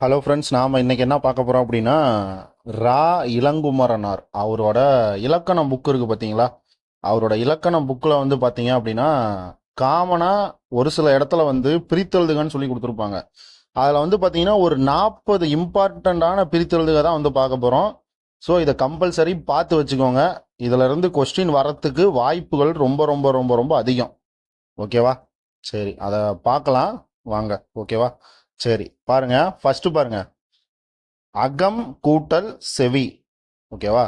Hello friends நாம் இன்னைக்கு என்ன பார்க்க போகிறோம் அப்படின்னா ரா இளங்குமரனார் அவரோட இலக்கணம் புக் இருக்குது பார்த்தீங்களா அவரோட இலக்கணம் புக்கில் வந்து பார்த்தீங்க அப்படின்னா காமனாக ஒரு சில இடத்துல வந்து பிரித்தெழுதுகன்னு சொல்லி கொடுத்துருப்பாங்க. அதில் வந்து பார்த்தீங்கன்னா ஒரு நாற்பது இம்பார்ட்டண்ட்டான பிரித்தெழுதுக தான் வந்து பார்க்க போகிறோம் ஸோ இதை கம்பல்சரி பார்த்து வச்சுக்கோங்க. இதிலிருந்து கொஸ்டின் வரத்துக்கு வாய்ப்புகள் ரொம்ப ரொம்ப ரொம்ப ரொம்ப அதிகம். ஓகேவா சரி அதை பார்க்கலாம். வாங்க. ஓகேவா சரி பாருங்க. ஃபர்ஸ்ட் பாருங்க. அகம் கூட்டல் செவி. ஓகேவா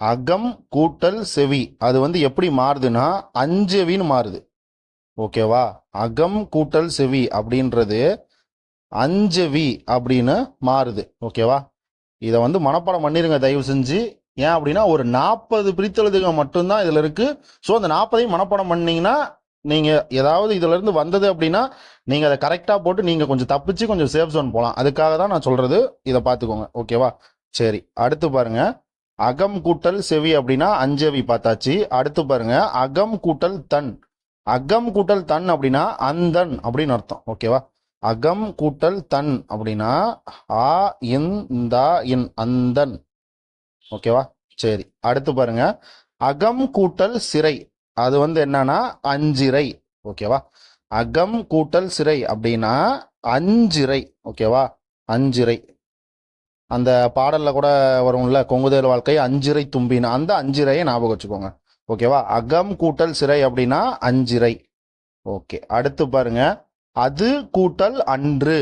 அகம் கூட்டல் செவி. அது வந்து எப்படி மாறுதுன்னா அஞ்சவின்னு மாறுது. ஓகேவா அகம் கூட்டல் செவி அப்படின்றது அஞ்சவி அப்படின்னு மாறுது. ஓகேவா இதை வந்து மனப்பாடம் பண்ணிருங்க தயவு செஞ்சு. ஏன் அப்படின்னா ஒரு நாற்பது பிரித்தெழுதுங்க மட்டும்தான் இதில் இருக்குது ஸோ அந்த நாற்பதையும் மனப்பாடம் பண்ணிங்கன்னா நீங்க ஏதாவது இதுல இருந்து வந்தது அப்படின்னா நீங்க அதை கரெக்டா போட்டு நீங்க கொஞ்சம் தப்பிச்சு கொஞ்சம் சேஃப் ஜோன் போகலாம் அதுக்காக தான் நான் சொல்றது. இதை பார்த்துக்கோங்க. ஓகேவா சரி. அடுத்து பாருங்க. அகம் கூட்டல் செவி அப்படின்னா அஞ்சவி பார்த்தாச்சு. அடுத்து பாருங்க. அகம் கூட்டல் தன். அகம் கூட்டல் தன் அப்படின்னா அந்தன் அப்படின்னு அர்த்தம். ஓகேவா அகம் கூட்டல் தன் அப்படின்னா ஆ இன் தா இன் அந்தன் ஓகேவா சரி. அடுத்து பாருங்க. அகம் கூட்டல் சிறை. அது வந்து என்னன்னா அஞ்சிறை ஓகேவா? அகம் கூட்டல் சிறை அப்படின்னா அஞ்சிறை ஓகேவா? அஞ்சிறை. அந்த பாடல்ல கூட வரும்ல கொங்குதேல் வாழ்க்கை அஞ்சிறை தும்பின்னு அந்த அஞ்சிறையை ஞாபகம் வச்சுக்கோங்க ஓகேவா? அகம் கூட்டல் சிறை அப்படின்னா அஞ்சிறை. ஓகே அடுத்து பாருங்க அது கூட்டல் அன்று.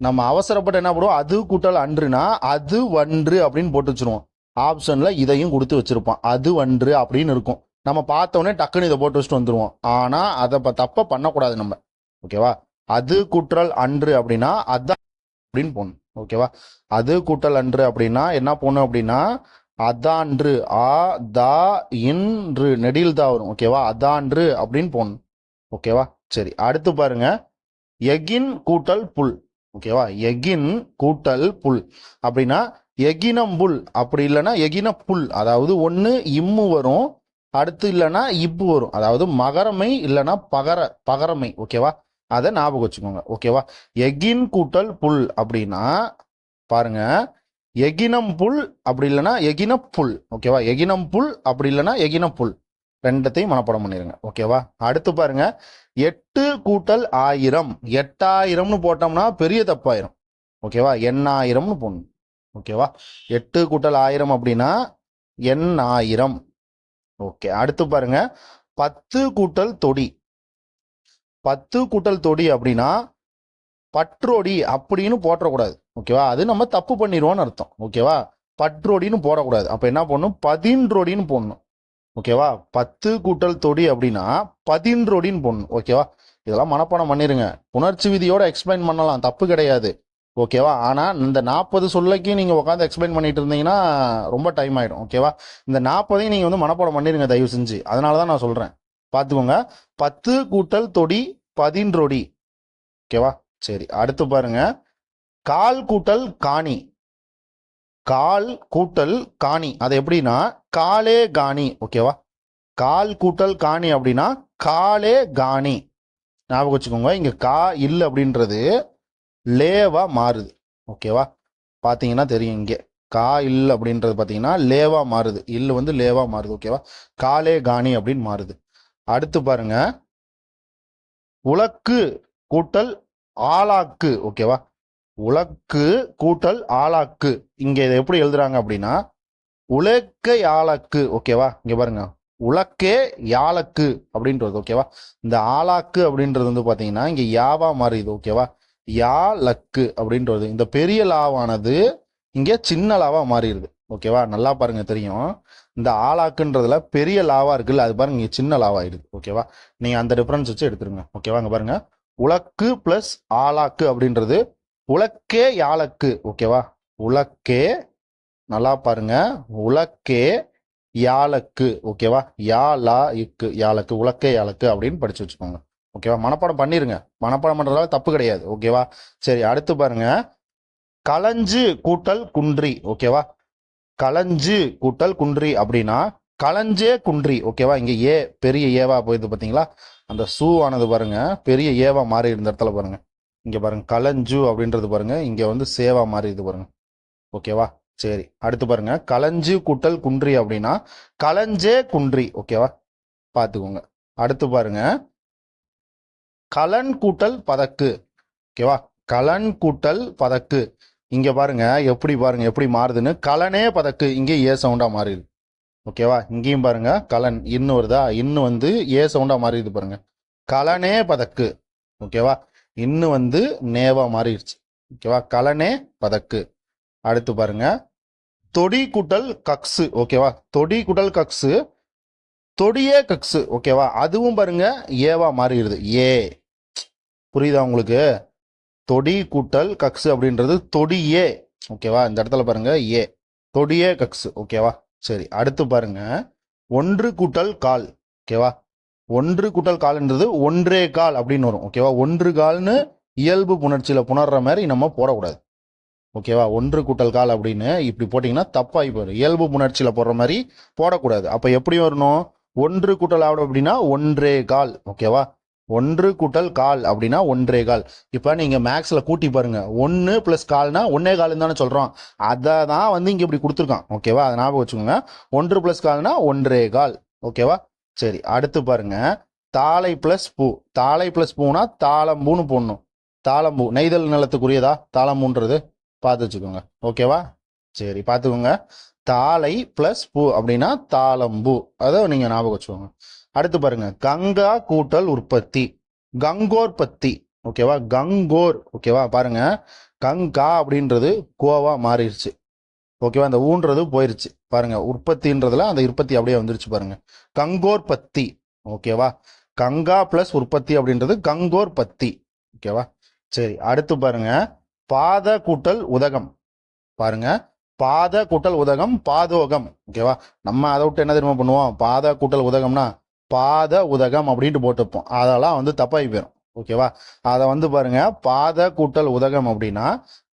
நம்ம அவசரப்பட்டு என்ன பண்ணுவோம் அது கூட்டல் அன்றுனா அது ஒன்று அப்படின்னு போட்டு வச்சிருவோம். ஆப்ஷன்ல இதையும் கொடுத்து வச்சிருப்பான். அது ஒன்று அப்படின்னு இருக்கும். நம்ம பார்த்தோன்னே டக்குன்னு இதை போட்டு வச்சுட்டு வந்துடுவோம் ஆனால் அதை ப- தப்பை பண்ணக்கூடாது நம்ம. ஓகேவா? அது கூட்டல் அன்று அப்படின்னா அதான் அப்படின்னு போடணும். ஓகேவா? அது கூட்டல் அன்று அப்படின்னா என்ன போடணும் அப்படின்னா அதான்று ஆ தா இன்று நெடில் தான் வரும். ஓகேவா? அதான்று அப்படின்னு போடணும். ஓகேவா? சரி அடுத்து பாருங்க. எகின் கூட்டல் புல். ஓகேவா? எகின் கூட்டல் புல். அப்படின்னா எகினம் புல். அப்படி இல்லைன்னா எகின புல். அதாவது ஒன்று இம்மு வரும். அடுத்து இல்லைன்னா இப்பு வரும். அதாவது மகரமை இல்லைன்னா பகர பகரமை ஓகேவா அதை ஞாபகம் வச்சுக்கோங்க ஓகேவா எகின் கூட்டல் புல் அப்படின்னா பாருங்க எகினம் புல் அப்படி இல்லைன்னா எகின புல் ஓகேவா எகினம் புல் அப்படி இல்லைன்னா எகின புல். ரெண்டத்தையும் மனப்படம் பண்ணிருங்க ஓகேவா அடுத்து பாருங்க எட்டு கூட்டல் ஆயிரம். எட்டாயிரம்னு போட்டோம்னா பெரிய தப்பாயிரும் ஓகேவா எண்ணாயிரம்னு போடணும் ஓகேவா எட்டு கூட்டல் ஆயிரம் அப்படின்னா எண்ணாயிரம். ஓகே அடுத்து பாருங்க. பத்து கூட்டல் தொடி. பத்து கூட்டல் தொடி அப்படின்னா பற்றோடி அப்படின்னு போட்டக்கூடாது ஓகேவா? அது நம்ம தப்பு பண்ணிடுவோம்னு அர்த்தம். ஓகேவா? பற்றோடின்னு போடக்கூடாது. அப்போ என்ன பண்ணணும் பதின்றோடின்னு போடணும். ஓகேவா? பத்து கூட்டல் தொடி அப்படின்னா பதின்றோடின்னு போடணும். ஓகேவா? இதெல்லாம் மனப்பாடம் பண்ணிடுங்க உணர்ச்சி விதியோட எக்ஸ்பிளைன் பண்ணலாம். தப்பு கிடையாது. ஓகேவா? ஆனால் இந்த நாற்பது சொல்லைக்கு நீங்கள் உட்காந்து எக்ஸ்பிளைன் பண்ணிட்டு இருந்தீங்கன்னா ரொம்ப டைம் ஆகிடும் ஓகேவா? இந்த நாற்பதையும் நீங்கள் வந்து மனப்பாடம் பண்ணிடுங்க தயவு செஞ்சு. அதனால தான் நான் சொல்கிறேன் பார்த்துக்கோங்க பத்து கூட்டல் தொடி பதின்றொடி. ஓகேவா? சரி அடுத்து பாருங்க. கால் கூட்டல் காணி. கால் கூட்டல் காணி. அது எப்படின்னா காலே காணி. ஓகேவா? கால் கூட்டல் காணி அப்படின்னா காலே காணி. ஞாபகம் வச்சுக்கோங்க. இங்கே கா இல்லை அப்படின்றது லேவா மாறுது. ஓகேவா பார்த்தீங்கன்னா தெரியும் இங்கே. கா இல் அப்படின்றது பார்த்தீங்கன்னா லேவா மாறுது. இல் வந்து லேவா மாறுது. ஓகேவா காலே காணி அப்படின்னு மாறுது. அடுத்து பாருங்க. உலக்கு கூட்டல் ஆளாக்கு. ஓகேவா உலக்கு கூட்டல் ஆளாக்கு. இங்கே இதை எப்படி எழுதுறாங்க அப்படின்னா உலக்கை ஆளாக்கு. ஓகேவா இங்கே பாருங்க. உலக்கே யாழக்கு அப்படின்றது. ஓகேவா இந்த ஆளாக்கு அப்படின்றது வந்து பார்த்தீங்கன்னா இங்கே யாவா மாறிது ஓகேவா யா லக்கு அப்படின்றது. இந்த பெரிய லாவானது இங்கே சின்ன லாவாக மாறிடுது. ஓகேவா நல்லா பாருங்க தெரியும். இந்த ஆளாக்குன்றதுல பெரிய லாவா இருக்குல்ல அது பாருங்க இங்கே சின்ன லாவா ஆயிடுது ஓகேவா நீங்க அந்த டிஃபரன்ஸ் வச்சு எடுத்துருங்க. ஓகேவா இங்க பாருங்க. உலக்கு பிளஸ் ஆளாக்கு அப்படின்றது. உலக்கே யாழக்கு ஓகேவா உலக்கே நல்லா பாருங்க. உலக்கே யாழக்கு ஓகேவா யாலா இக்கு. யாழக்கு உலக்கே யாழக்கு அப்படின்னு படிச்சு வச்சுக்கோங்க. ஓகேவா? மனப்பாடம் பண்ணிருங்க. மனப்பாடம் பண்றதால தப்பு கிடையாது. ஓகேவா? சரி அடுத்து பாருங்க. களஞ்சு கூட்டல் குன்றி. ஓகேவா? களஞ்சு கூட்டல் குன்றி அப்படின்னா களஞ்சே குன்றி. ஓகேவா? இங்க ஏ பெரிய ஏவா போயிருது பாத்தீங்களா? அந்த சூ ஆனது பாருங்க. பெரிய ஏவா மாறி இருந்த இடத்துல பாருங்க. இங்க பாருங்க. களஞ்சு அப்படின்றது பாருங்க. இங்க வந்து சேவா மாதிரி இது பாருங்க. ஓகேவா? சரி அடுத்து பாருங்க. களஞ்சு கூட்டல் குன்றி அப்படின்னா களஞ்சே குன்றி. ஓகேவா? பார்த்துக்கோங்க அடுத்து பாருங்க. கலன் கூட்டல் பதக்கு. ஓகேவா கலன் கூட்டல் பதக்கு. இங்க பாருங்க எப்படி பாருங்க எப்படி மாறுதுன்னு. கலனே பதக்கு. இங்கே ஏ சவுண்டா மாறிடுது. ஓகேவா இங்கேயும் பாருங்க கலன். இன்னு வருதா? இன்னு வந்து ஏ சவுண்டா மாறிடுது பாருங்க. கலனே பதக்கு. ஓகேவா இன்னு வந்து நேவா மாறிடுச்சு. ஓகேவா கலனே பதக்கு. அடுத்து பாருங்க தொடி குட்டல் கக்ஸு. ஓகேவா தொடி குட்டல் கக்ஸு தொடியே கக்ஸு. ஓகேவா அதுவும் பாருங்க ஏவா மாறிடுது. ஏ. புரியுதா உங்களுக்கு? தொடி கூட்டல் கக்ஸு அப்படின்றது தொடியே ஓகேவா? இந்த இடத்துல பாருங்க ஏ. தொடியே கக்ஸு. ஓகேவா? சரி அடுத்து பாருங்க. ஒன்று கூட்டல் கால். ஓகேவா? ஒன்று கூட்டல் கால்ன்றது ஒன்றே கால் அப்படின்னு வரும். ஓகேவா? ஒன்று கால்னு இயல்பு புணர்ச்சியில் புணர்ற மாதிரி நம்ம போடக்கூடாது. ஓகேவா? ஒன்று கூட்டல் கால் அப்படின்னு இப்படி போட்டிங்கன்னா தப்பாகி போயிடும் இயல்பு புணர்ச்சியில் போடுற மாதிரி போடக்கூடாது. அப்போ எப்படி வரணும்? ஒன்று கூட்டல் ஆகணும் அப்படின்னா ஒன்றே கால். ஓகேவா? ஒன்று கூட்டல் கால் அப்படின்னா ஒன்றே கால். இப்போ நீங்கள் மேக்ஸில் கூட்டி பாருங்க. ஒன்று ப்ளஸ் கால்னா ஒன்றே கால்னு தானே சொல்கிறோம் அதை தான் வந்து இங்கே இப்படி கொடுத்துருக்கான். ஓகேவா அதை ஞாபகம் வச்சுக்கோங்க. ஒன்று ப்ளஸ் கால்னா ஒன்றே கால். ஓகேவா சரி அடுத்து பாருங்க. தாளை ப்ளஸ் பூ. தாளை ப்ளஸ் பூனா தாளம்பூன்னு போடணும். தாளம்பூ. நெய்தல் நிலத்துக்குரியதா? தாளம்பூன்றது. பார்த்து வச்சுக்கோங்க. ஓகேவா சரி பார்த்துக்கோங்க. தாளை ப்ளஸ் பூ அப்படின்னா தாளம்பூ. அதை நீங்கள் ஞாபகம் வச்சுக்கோங்க. அடுத்து பாருங்க கங்கா கூட்டல் உற்பத்தி கங்கோற்பத்தி ஓகேவா கங்கோர் ஓகேவா பாருங்க கங்கா அப்படின்றது கோவா மாறிடுச்சு. ஓகேவா அந்த ஊன்றது போயிருச்சு. பாருங்க உற்பத்தின்றதுல அந்த உற்பத்தி அப்படியே வந்துருச்சு பாருங்க. கங்கோற்பத்தி ஓகேவா கங்கா பிளஸ் உற்பத்தி அப்படின்றது கங்கோற்பத்தி ஓகேவா சரி அடுத்து பாருங்க பாத கூட்டல் உதகம். பாருங்க பாத கூட்டல் உதகம் பாதோகம் ஓகேவா நம்ம அதை விட்டு என்ன தெரியுமா பண்ணுவோம்? பாத கூட்டல் உதகம்னா பாத உதகம் அப்படின்ட்டு போட்டுப்போம். அதெல்லாம் வந்து தப்பாகி போயிடும் ஓகேவா? அதை வந்து பாருங்க பாத கூட்டல் உதகம் அப்படின்னா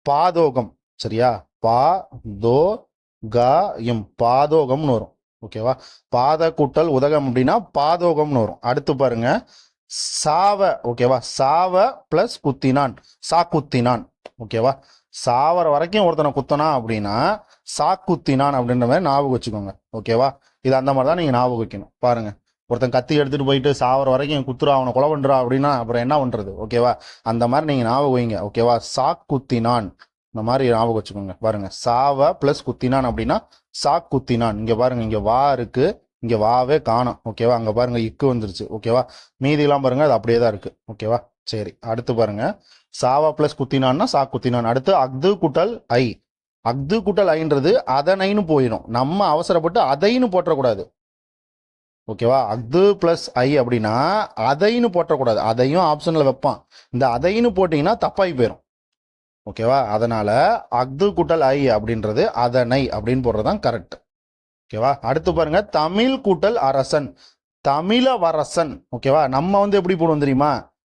பாதோகம். சரியா? பா தோ க பாதோகம்னு வரும். ஓகேவா? பாத கூட்டல் உதகம் அப்படின்னா பாதோகம்னு வரும். அடுத்து பாருங்க சாவ. ஓகேவா? சாவ பிளஸ் குத்தினான். சா குத்தினான் ஓகேவா? சாவர வரைக்கும் ஒருத்தனை குத்தனா அப்படின்னா சா குத்தினான் அப்படின்ற மாதிரி ஞாபகம் வச்சுக்கோங்க. ஓகேவா? இது அந்த மாதிரி தான் நீங்க ஞாபகம் வைக்கணும். பாருங்க. ஒருத்தன் கத்தி எடுத்துகிட்டு போயிட்டு சாவர வரைக்கும் குத்துறா அவனை கொலை பண்ணுறா அப்படின்னா அப்புறம் என்ன பண்ணுறது ஓகேவா? அந்த மாதிரி நீங்கள் ஞாபகம் வைங்க ஓகேவா? சா குத்தினான். இந்த மாதிரி ஞாபகம் வச்சுக்கோங்க. பாருங்கள் சாவ ப்ளஸ் குத்தினான் அப்படின்னா சா குத்தினான். இங்கே பாருங்கள் இங்கே வா இருக்குது இங்கே வாவே காணும். ஓகேவா? அங்கே பாருங்கள் இக்கு வந்துருச்சு. ஓகேவா? மீதியெல்லாம் பாருங்கள் அது அப்படியே தான் இருக்குது ஓகேவா? சரி. அடுத்து பாருங்க. சாவா ப்ளஸ் குத்தினான்னா சா குத்தினான். அடுத்து அக்து குட்டல் ஐ. அக்து குட்டல் ஐன்றது அதனைன்னு போயிடும். நம்ம அவசரப்பட்டு அதைன்னு போட்டக்கூடாது ஓகேவா? அது ப்ளஸ் ஐ அப்படின்னா அதைன்னு போட்டக்கூடாது. அதையும் ஆப்ஷனில் வைப்பான். இந்த அதைன்னு போட்டிங்கன்னா தப்பாகி போயிடும் ஓகேவா? அதனால் அக்து கூட்டல் ஐ அப்படின்றது அதனை அப்படின்னு போடுறது தான் கரெக்ட் ஓகேவா? அடுத்து பாருங்க தமிழ் கூட்டல் அரசன். தமிழவரசன் ஓகேவா? நம்ம வந்து எப்படி போடுவோம் தெரியுமா?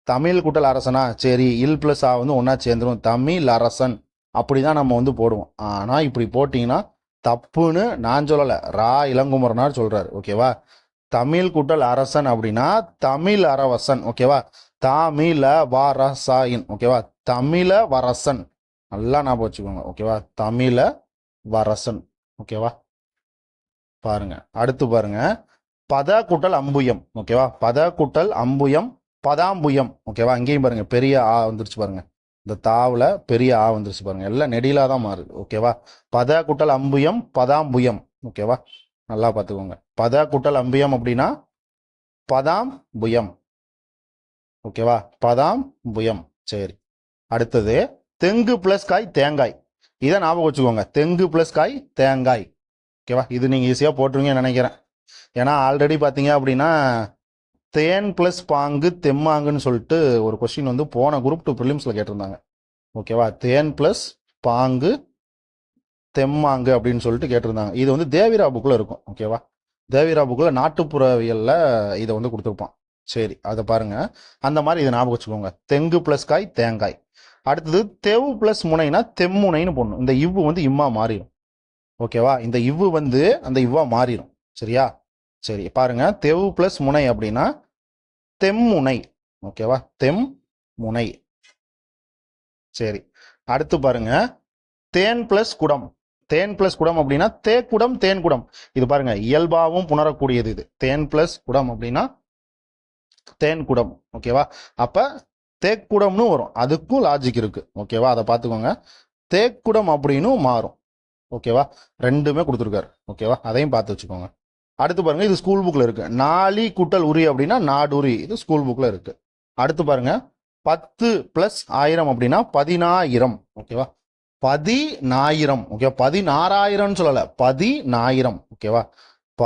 தமிழ் கூட்டல் அரசனா? சரி இல் பிளஸ் ஆ வந்து ஒன்றா சேர்ந்துரும். தமிழ் அரசன். அப்படி தான் நம்ம வந்து போடுவோம். ஆனால் இப்படி போட்டிங்கன்னா தப்புன்னு நான் சொல்லலை. ரா இளங்குமரனார் சொல்கிறார் ஓகேவா? தமிழ் கூட்டல் அரசன் அப்படின்னா தமிழ் அரவசன் ஓகேவா? தமிழ வரசாயின் ஓகேவா? தமிழ வரசன். நல்லா ஞாபகம் வச்சுக்கோங்க ஓகேவா? தமிழ வரசன் ஓகேவா? பாருங்க அடுத்து பாருங்க. பத கூட்டல் அம்புயம் ஓகேவா? பத கூட்டல் அம்புயம் பதாம்புயம் ஓகேவா? அங்கேயும் பாருங்க பெரிய ஆ வந்துருச்சு பாருங்க. இந்த தாவுல பெரிய ஆ வந்துருச்சு பாருங்க. எல்லாம் நெடிலா தான் மாறுது ஓகேவா? பத கூட்டல் அம்புயம் பதாம்புயம் ஓகேவா? நல்லா பார்த்துக்கோங்க. பத குட்டல் அம்பியம் அப்படின்னா பதாம் புயம். ஓகேவா பதாம் புயம். சரி. அடுத்தது தெங்கு பிளஸ் காய் தேங்காய். இதை ஞாபகம் வச்சுக்கோங்க. தெங்கு பிளஸ் காய் தேங்காய். ஓகேவா இது நீங்கள் ஈஸியாக போட்டுருவீங்கன்னு நினைக்கிறேன். ஏன்னா ஆல்ரெடி பார்த்தீங்க அப்படின்னா தேன் ப்ளஸ் பாங்கு தெம்மாங்குன்னு சொல்லிட்டு ஒரு கொஸ்டின் வந்து போன குரூப் டூ ப்ரிலிம்ஸில் கேட்டிருந்தாங்க. ஓகேவா தேன் ப்ளஸ் பாங்கு தெம்மாங்கு அப்படின்னு சொல்லிட்டு கேட்டிருந்தாங்க. இது வந்து தேவிரா புக்கில் இருக்கும். ஓகேவா தேவிரா புக்கில் நாட்டுப்புறவியலில் இதை வந்து கொடுத்துருப்பான். சரி அதை பாருங்க. அந்த மாதிரி இதை ஞாபகம் வச்சுக்கோங்க. தெங்கு ப்ளஸ் காய் தேங்காய். அடுத்தது தெவு ப்ளஸ் முனைனா தெம்முனைன்னு போடணும். இந்த இவ்வு வந்து இம்மா மாறிடும். ஓகேவா இந்த இவ்வு வந்து அந்த இவ்வா மாறிடும். சரியா? சரி பாருங்க. தெவு ப்ளஸ் முனை அப்படின்னா தெம்முனை. ஓகேவா தெம் முனை சரி அடுத்து பாருங்க. தேன் பிளஸ் குடம். தேன் பிளஸ் குடம் அப்படின்னா தேக்குடம் தேன் குடம் இது பாருங்க இயல்பாகவும் புணரக்கூடியது இது. தேன் பிளஸ் குடம் அப்படின்னா தேன் குடம் ஓகேவா அப்ப தேக்குடம்னு வரும். அதுக்கும் லாஜிக் இருக்கு ஓகேவா அதை பார்த்துக்கோங்க. தேக்குடம் அப்படின்னு மாறும் ஓகேவா ரெண்டுமே கொடுத்துருக்காரு ஓகேவா அதையும் பார்த்து வச்சுக்கோங்க. அடுத்து பாருங்க இது ஸ்கூல் புக்கில் இருக்கு. நாளி குட்டல் உரி அப்படின்னா நாடுரி இது ஸ்கூல் புக்கில் இருக்கு. அடுத்து பாருங்க பத்து பிளஸ் ஆயிரம் அப்படின்னா பதினாயிரம் ஓகேவா பதினாயிரம் ஓகே பதினாறாயிரம்னு சொல்லலை. பதினாயிரம் ஓகேவா ப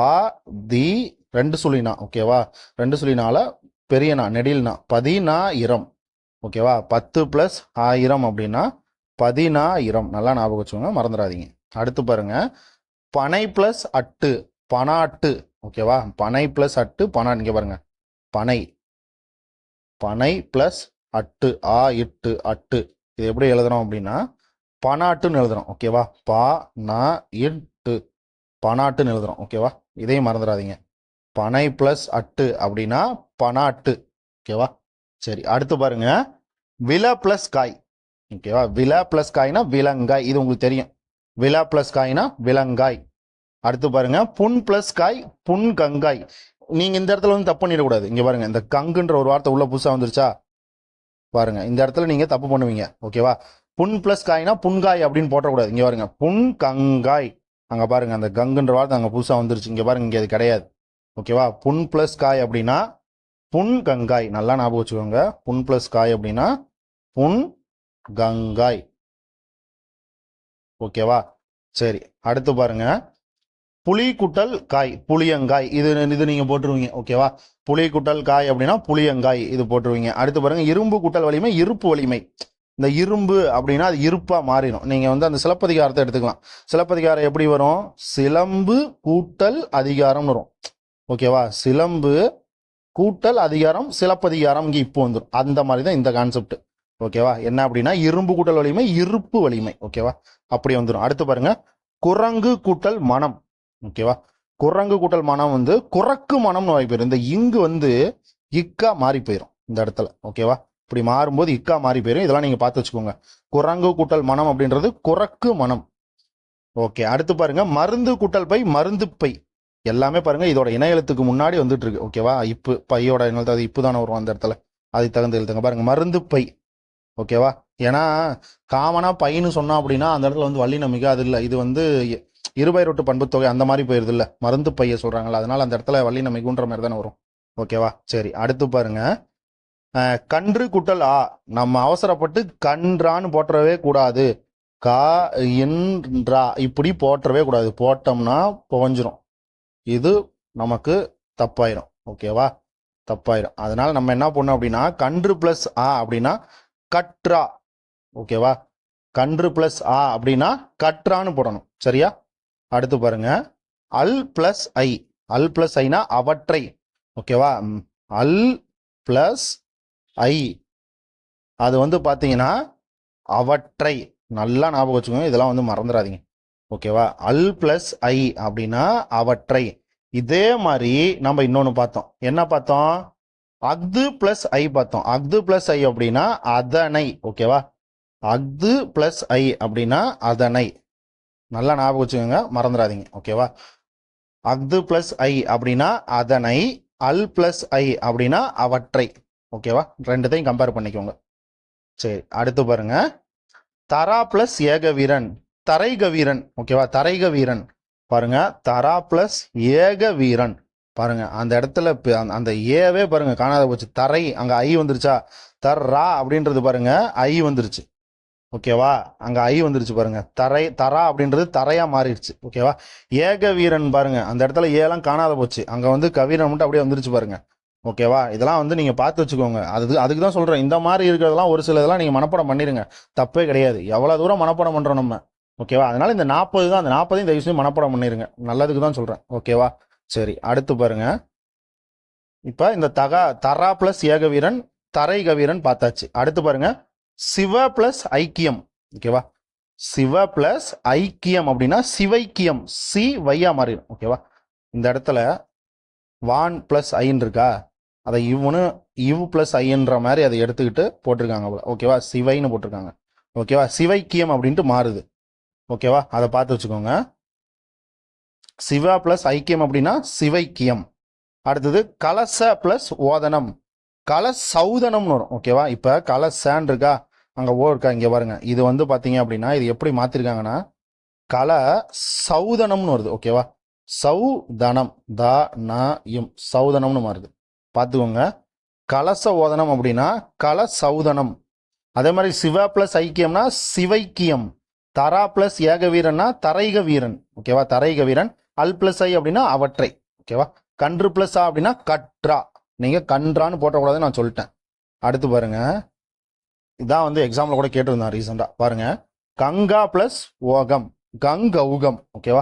தி ரெண்டு சொல்லினா ஓகேவா ரெண்டு சொல்லினால பெரியனா நெடில்னா பதினாயிரம் ஓகேவா பத்து ப்ளஸ் ஆயிரம் அப்படின்னா பதினாயிரம். நல்லா ஞாபகம் வச்சுக்கோங்க மறந்துடாதீங்க. அடுத்து பாருங்க. பனை ப்ளஸ் அட்டு பனாட்டு ஓகேவா பனை ப்ளஸ் அட்டு பனா இங்கே பாருங்க. பனை. பனை ப்ளஸ் அட்டு ஆ இட்டு அட்டு. இது எப்படி எழுதுறோம் அப்படின்னா பனாட்டுன்னு எழுதுறோம் ஓகேவா பா நா எட்டு பனாட்டுன்னு எழுதுறோம் ஓகேவா இதையும் மறந்துடாதீங்க. பனை ப்ளஸ் அட்டு அப்படின்னா பனாட்டு ஓகேவா சரி அடுத்து பாருங்க. வில ப்ளஸ் காய் ஓகேவா வில ப்ளஸ் காய்னா விலங்காய் இது உங்களுக்கு தெரியும். வில ப்ளஸ் காய்னா விலங்காய். அடுத்து பாருங்க. புன் ப்ளஸ் காய் புன் கங்காய். நீங்க இந்த இடத்துல வந்து தப்பு பண்ணிடக்கூடாது. இங்க பாருங்க இந்த கங்குன்ற ஒரு வார்த்தை உள்ள புதுசா வந்துருச்சா? பாருங்க இந்த இடத்துல நீங்க தப்பு பண்ணுவீங்க ஓகேவா புன் பிளஸ் காய்னா புன்காய் அப்படின்னு போட்டக்கூடாது. இங்க பாருங்க புன் கங்காய் அங்க பாருங்க அந்த கங்குன்ற வார்த்தை அங்க புதுசா வந்துருச்சு. இங்க பாருங்க இங்க அது கிடையாது. ஓகேவா புன் பிளஸ் காய் அப்படின்னா புன் கங்காய் நல்லா ஞாபகம் வச்சுக்கோங்க. புன் பிளஸ் காய் அப்படின்னா புன் கங்காய் ஓகேவா சரி அடுத்து பாருங்க. புளி குட்டல் காய் புளியங்காய். இது இது நீங்க போட்டுருவீங்க. ஓகேவா புளிக்குட்டல் காய் அப்படின்னா புளியங்காய் இது போட்டுருவீங்க. அடுத்து பாருங்க இரும்பு குட்டல் வலிமை இருப்பு வலிமை. இந்த இரும்பு அப்படின்னா அது இருப்பாக மாறிடும். நீங்கள் வந்து அந்த சிலப்பதிகாரத்தை எடுத்துக்கலாம். சிலப்பதிகாரம் எப்படி வரும்? சிலம்பு கூட்டல் அதிகாரம்னு வரும். ஓகேவா சிலம்பு கூட்டல் அதிகாரம் சிலப்பதிகாரம் இங்கே இப்போ வந்துடும் அந்த மாதிரி தான் இந்த கான்செப்ட் ஓகேவா என்ன அப்படின்னா இரும்பு கூட்டல் வலிமை இருப்பு வலிமை. ஓகேவா அப்படி வந்துடும் அடுத்து பாருங்க. குரங்கு கூட்டல் மனம். ஓகேவா குரங்கு கூட்டல் மனம் வந்து குரக்கு மனம்னு வாய்ப்பு இந்த இங்கு வந்து இக்கா மாறி போயிடும் இந்த இடத்துல. ஓகேவா இப்படி மாறும்போது இக்கா மாறி போயிடும் இதெல்லாம் நீங்கள் பார்த்து வச்சுக்கோங்க. குரங்கு கூட்டல் மனம் அப்படின்றது குரக்கு மனம். ஓகே அடுத்து பாருங்க. மருந்து கூட்டல் பை மருந்து பை. எல்லாமே பாருங்க இதோட இணை எழுத்துக்கு முன்னாடி வந்துட்டு இருக்கு ஓகேவா இப்பு பையோட இணை அது இப்பு தானே வரும் அந்த இடத்துல. அதுக்கு தகுந்த எழுத்துங்க. பாருங்க மருந்து பை. ஓகேவா ஏன்னா காமனா பையன்னு சொன்னா அப்படின்னா அந்த இடத்துல வந்து வள்ளி நம்பிக்கை அது இல்லை. இது வந்து இருபெயரொட்டு பண்பு தொகை அந்த மாதிரி போயிருது இல்லை. மருந்து பைய சொல்றாங்களா அதனால அந்த இடத்துல வள்ளி நம்பிக்கைன்ற மாதிரி தானே வரும். ஓகேவா சரி அடுத்து பாருங்க. கன்று குட்டல் ஆ. நம்ம அவசரப்பட்டு கன்றான்னு போட்டுறவே கூடாது. கா என்றா இப்படி போட்டுறவே கூடாது. போட்டோம்னா புகஞ்சிரும். இது நமக்கு தப்பாயிரும். ஓகேவா தப்பாயிரும். அதனால நம்ம என்ன பண்ணோம் அப்படின்னா கன்று பிளஸ் ஆ அப்படின்னா கட்ரா ஓகேவா கன்று பிளஸ் ஆ அப்படின்னா கட்ரான்னு போடணும். சரியா? அடுத்து பாருங்க. அல் பிளஸ் ஐ. அல் பிளஸ் ஐனா அவற்றை. ஓகேவா அல் பிளஸ் ஐ. அது வந்து பார்த்தீங்கன்னா அவற்றை நல்லா ஞாபகம் வச்சுக்கோங்க. இதெல்லாம் வந்து மறந்துடாதீங்க. ஓகேவா அல் பிளஸ் ஐ அப்படின்னா அவற்றை. இதே மாதிரி நம்ம இன்னொன்று பார்த்தோம். என்ன பார்த்தோம்? அக்து பிளஸ் ஐ பார்த்தோம். அக்து பிளஸ் ஐ அப்படின்னா அதனை. ஓகேவா அக்து பிளஸ் ஐ அப்படின்னா அதனை. நல்லா ஞாபகம் வச்சுக்கோங்க. மறந்துடாதீங்க. ஓகேவா அக்து பிளஸ் ஐ அப்படின்னா அதனை. அல் பிளஸ் ஐ அப்படின்னா அவற்றை. ஓகேவா ரெண்டுத்தையும் கம்பேர் பண்ணிக்கோங்க. சரி அடுத்து பாருங்க. தரா பிளஸ் ஏக வீரன் தரைக வீரன் ஓகேவா தரைக வீரன் பாருங்க தரா பிளஸ் ஏக வீரன். பாருங்க அந்த இடத்துல அந்த- அந்த ஏவே பாருங்க காணாத போச்சு. தரை அங்க ஐ வந்துருச்சா? தர்ரா அப்படின்றது பாருங்க ஐ வந்துருச்சு. ஓகேவா அங்க ஐ வந்துருச்சு பாருங்க. தரை தரா அப்படின்றது தரையா மாறிடுச்சு. ஓகேவா ஏக வீரன் பாருங்க அந்த இடத்துல ஏலாம் காணாத போச்சு. அங்க வந்து கவீரன் மட்டும் அப்படியே வந்துருச்சு பாருங்க. ஓகேவா? இதெல்லாம் வந்து நீங்கள் பார்த்து வச்சுக்கோங்க. அது அதுக்கு தான் சொல்கிறேன் இந்த மாதிரி இருக்கிறதெல்லாம் ஒரு சில இதெல்லாம் நீங்கள் மனப்பாடம் பண்ணிடுங்க தப்பே கிடையாது. எவ்வளோ தூரம் மனப்பாடம் பண்ணுறோம் நம்ம. ஓகேவா? அதனால் இந்த நாற்பது தான் அந்த நாற்பதையும் தயவு செஞ்சு மனப்பாடம் பண்ணிடுங்க நல்லதுக்கு தான் சொல்கிறேன் ஓகேவா? சரி அடுத்து பாருங்க. இப்போ இந்த தகா தரா ப்ளஸ் ஏகவீரன் தரை கவீரன் பார்த்தாச்சு. அடுத்து பாருங்க. சிவ ப்ளஸ் ஐக்கியம். ஓகேவா? சிவ ப்ளஸ் ஐக்கியம் அப்படின்னா சிவைக்கியம். சி வையா மாறிடும். ஓகேவா? இந்த இடத்துல வான் ப்ளஸ் ஐன் இருக்கா? அதை இவனு இவ் ப்ளஸ் ஐன்ற மாதிரி அதை எடுத்துக்கிட்டு போட்டிருக்காங்க. ஓகேவா? சிவைன்னு போட்டிருக்காங்க. ஓகேவா? சிவைக்கியம் அப்படின்ட்டு மாறுது. ஓகேவா? அதை பார்த்து வச்சுக்கோங்க. சிவா ப்ளஸ் ஐக்கியம் அப்படின்னா சிவைக்கியம். அடுத்தது கலச ப்ளஸ் ஓதனம். கல சௌதனம்னு வரும். ஓகேவா? இப்போ கலசன் இருக்கா? அங்கே ஓ இருக்கா? இங்கே பாருங்க. இது வந்து பார்த்தீங்க அப்படின்னா இது எப்படி மாற்றிருக்காங்கன்னா கல சௌதனம்னு வருது. ஓகேவா? சௌதனம். த ந இம். சௌதனம்னு மாறுது. பார்த்துக்கோங்க. கலச ஓதனம் அப்படின்னா கல சௌதனம். அதே மாதிரி சிவா ப்ளஸ் ஐக்கியம்னா சிவைக்கியம். தரா ப்ளஸ் ஏக வீரன்னா தரைக வீரன். ஓகேவா தரைக வீரன். அல் ப்ளஸ் ஐ அப்படின்னா அவற்றை. ஓகேவா கன்று ப்ளஸ் ஆ அப்படின்னா கற்றா. நீங்கள் கன்றான்னு போட்டக்கூடாதுன்னு நான் சொல்லிட்டேன். அடுத்து பாருங்க. இதான் வந்து எக்ஸாமில் கூட கேட்டிருந்தான் ரீசெண்டாக பாருங்க. கங்கா ப்ளஸ் ஓகம். கங் கௌகம் ஓகேவா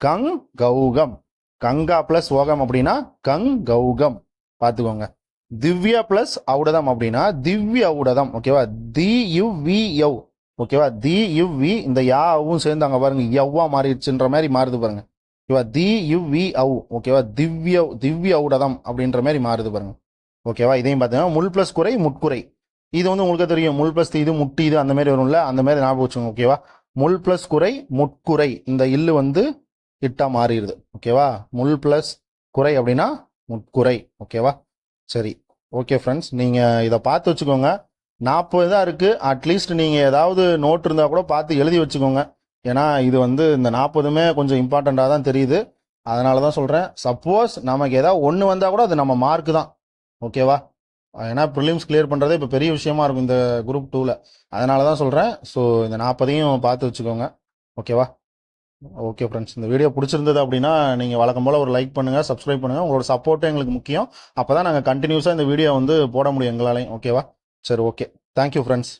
கங் கௌகம் கங்கா ப்ளஸ் ஓகம் அப்படின்னா கங் கௌகம் பார்த்துக்கோங்க திவ்யா ப்ளஸ் ஔடதம் அப்படின்னா திவ்ய ஔடதம் ஓகேவா தி யு வி யவ் ஓகேவா தி யு வி இந்த யாவும் சேர்ந்து அங்கே பாருங்க. எவ்வா மாறிடுச்சுன்ற மாதிரி மாறுது பாருங்க. ஓகேவா தி யு வி ஔ ஓகேவா திவ்ய திவ்ய ஔடதம் அப்படின்ற மாதிரி மாறுது பாருங்க. ஓகேவா இதையும் பார்த்தீங்கன்னா முள் ப்ளஸ் குறை முட்குறை. இது வந்து உங்களுக்கு தெரியும். முள் ப்ளஸ் இது முட்டி இது அந்த மாதிரி வரும்ல? அந்த மாதிரி ஞாபகம் வச்சுக்கோங்க ஓகேவா முள் ப்ளஸ் குறை முட்குறை. இந்த இல்லு வந்து இட்டா மாறிடுது ஓகேவா முள் ப்ளஸ் குறை அப்படின்னா முட்குறை ஓகேவா சரி ஓகே ஃப்ரெண்ட்ஸ் நீங்கள் இதை பார்த்து வச்சுக்கோங்க. நாற்பது தான் இருக்குது அட்லீஸ்ட் நீங்கள் ஏதாவது நோட் இருந்தால் கூட பார்த்து எழுதி வச்சுக்கோங்க. ஏன்னா இது வந்து இந்த நாற்பதுமே கொஞ்சம் இம்பார்ட்டண்ட்டாக தான் தெரியுது. அதனால தான் சொல்கிறேன் சப்போஸ் நமக்கு ஏதாவது ஒன்று வந்தால் கூட அது நம்ம மார்க்கு தான். ஓகேவா ஏன்னா ப்ரிலிம்ஸ் கிளியர் பண்ணுறதே இப்போ பெரிய விஷயமா இருக்கும் இந்த குரூப் டூவில் அதனால தான் சொல்கிறேன் ஸோ இந்த நாற்பதையும் பார்த்து வச்சுக்கோங்க. ஓகேவா ஓகே ஃப்ரெண்ட்ஸ் இந்த வீடியோ பிடிச்சிருந்தது அப்படின்னா நீங்கள் வழக்கம் போல் ஒரு லைக் பண்ணுங்கள் சப்ஸ்கிரைப் பண்ணுங்கள் உங்களோட சப்போர்ட்டும் எங்களுக்கு முக்கியம். அப்போ தான் நாங்கள் கண்டினியூஸாக இந்த வீடியோ வந்து போட முடியும் எங்களாலையும். ஓகேவா சரி ஓகே தேங்க்யூ ஃப்ரெண்ட்ஸ்